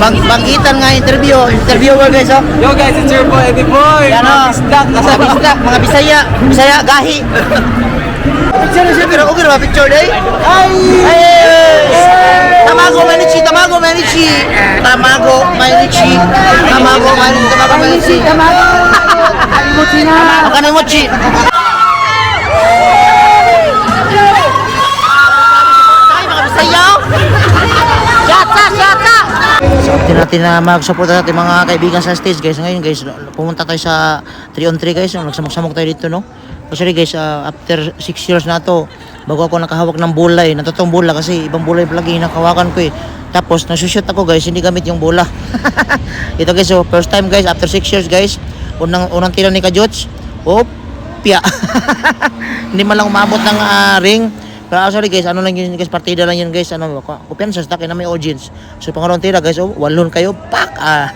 bang, banggitan nga interview. Interviewer guys, oh. Yo guys, it's your boy, Eddie Boy. Yan, oh. Stuck. Mga bisda, mga bisaya. Bisaya, gahi. Picture siya, pero okay ba picture day? Ay! Tamago Manichi, Tamago Manichi. Tamago Manichi. Tamago Manichi, Tamago Manichi. Tamago. Kanimuchi na. Kanimuchi. Natin na mag-support natin mga kaibigan sa stage guys. Ngayon guys, pumunta tayo sa 3 on 3 guys. Nagsamok-samok tayo dito no. Actually guys, ah, after 6 years na to, bago ako nakahawak ng bulay, natotong bola kasi ibang bulay palagi nakawakan ko eh. Tapos nasushoot ako guys, hindi gamit yung bola. Ito guys, so first time guys, after 6 years guys, unang unang tira ni Kajots. Oh, pia. hindi man lang umabot ng ah, ring. Pero actually guys, ano lang yun guys, partida lang yun guys, ano, kupiyansa, sa takin na may audience. So pangalawang tira guys, oh, walon kayo, pak! Ah.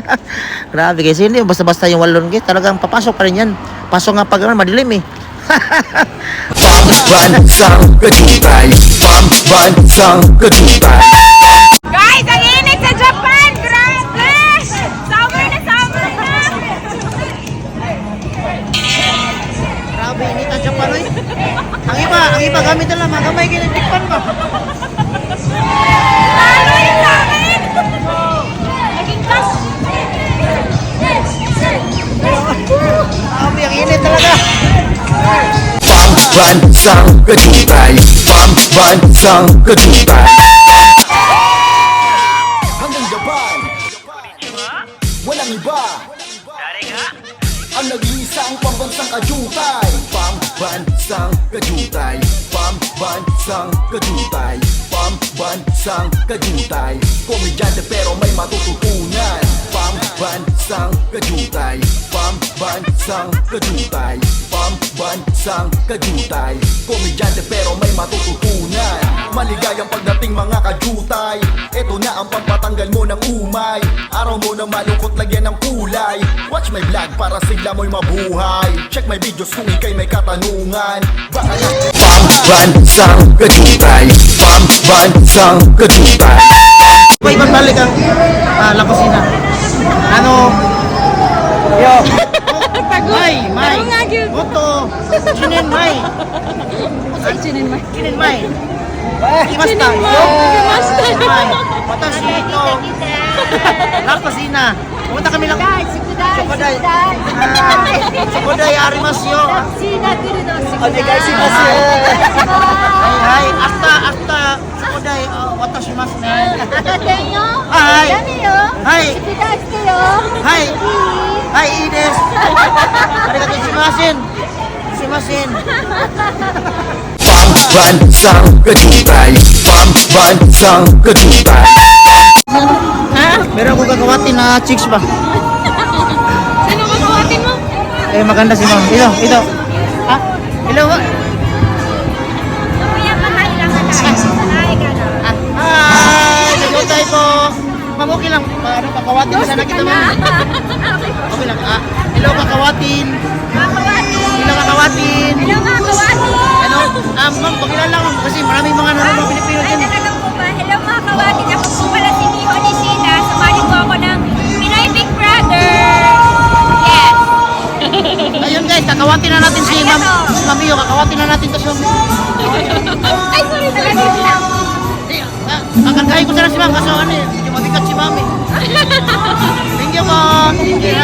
Grabe guys, hindi basta-basta yung walon guys, talagang papasok pa rin yan. Pasok nga pag ano, madilim eh. Pambansang kajutay Pambansang kajutay gamit na lang, mga gamay kinitikpan ba? Lalo yung akin! Naging class! Grabe, ang init talaga. Pambansang kajutay Pambansang kajutay Hanggang Japan Walang iba Ang nag-iisa ang pambansang kajutay Pambansang kajutay Pambansang kajutay Pambansang kajutay Komedyante pero may matututunan Pambansang kajutay Pambansang kajutay Pambansang kajutay Komedyante pero may matututunan. Maligayang pagdating kajutay Ito na ang pampatanggal mo ng umay Araw mo na malungkot lagyan ng kulay Watch my vlog para sigla mo'y mabuhay Check my videos kung ikay may katanungan Baka na Pambansang kajutay Pambansang kajutay May balik ang ah, La Cocina. Ano? Yo. May, may. Ano nga, Gil? Moto. Chinin may. Ay, chinin mo. Chinin may. Kimasta. Chinin mo. Yo. Kimasta. May. Watashi ito. La Cocina. Pumunta kami lang. Sukoday. Ah, Sukoday arimasu. Onegaishimasu. Hai, hai. Asta, asta. Sukoday. ah, Watashimasu ne. Hai. Hai. Hai. Hai,いいです。ありがとうございます。すいません。 Pambansang kajutay Pambansang kajutay Meron ako gagawatin na chicks ba? Sino kakawatin mo? Eh, maganda si ma'am. Ito, ito. Ha? Hello, ma. Kuya, kakailangan na. Ay, gano'n. Hi! Hello tayo po. Ma'am, okay lang. Paano, kakawatin na sana kita, ma'am. Okay lang. Ah, hello, kakawatin. Ah, ma'am, pakilala ko. Kasi maraming mga nanonood mga Pilipino dyan. talaga po ba? Hello, mga kawati! Ako po pala si Miho ni Sheila. Sumali po ako ng Pinoy Big Brother! Yes! Ayun guys, kakawatin na natin si ma'am. Si Ma'am Iyo, kakawatin na natin to si ma'am. Ay, sorry lang. Ah, Kakagahin ko sana si ma'am. Kaso ano eh, medyo mabigat si ma'am eh. Thank you po. Thank you.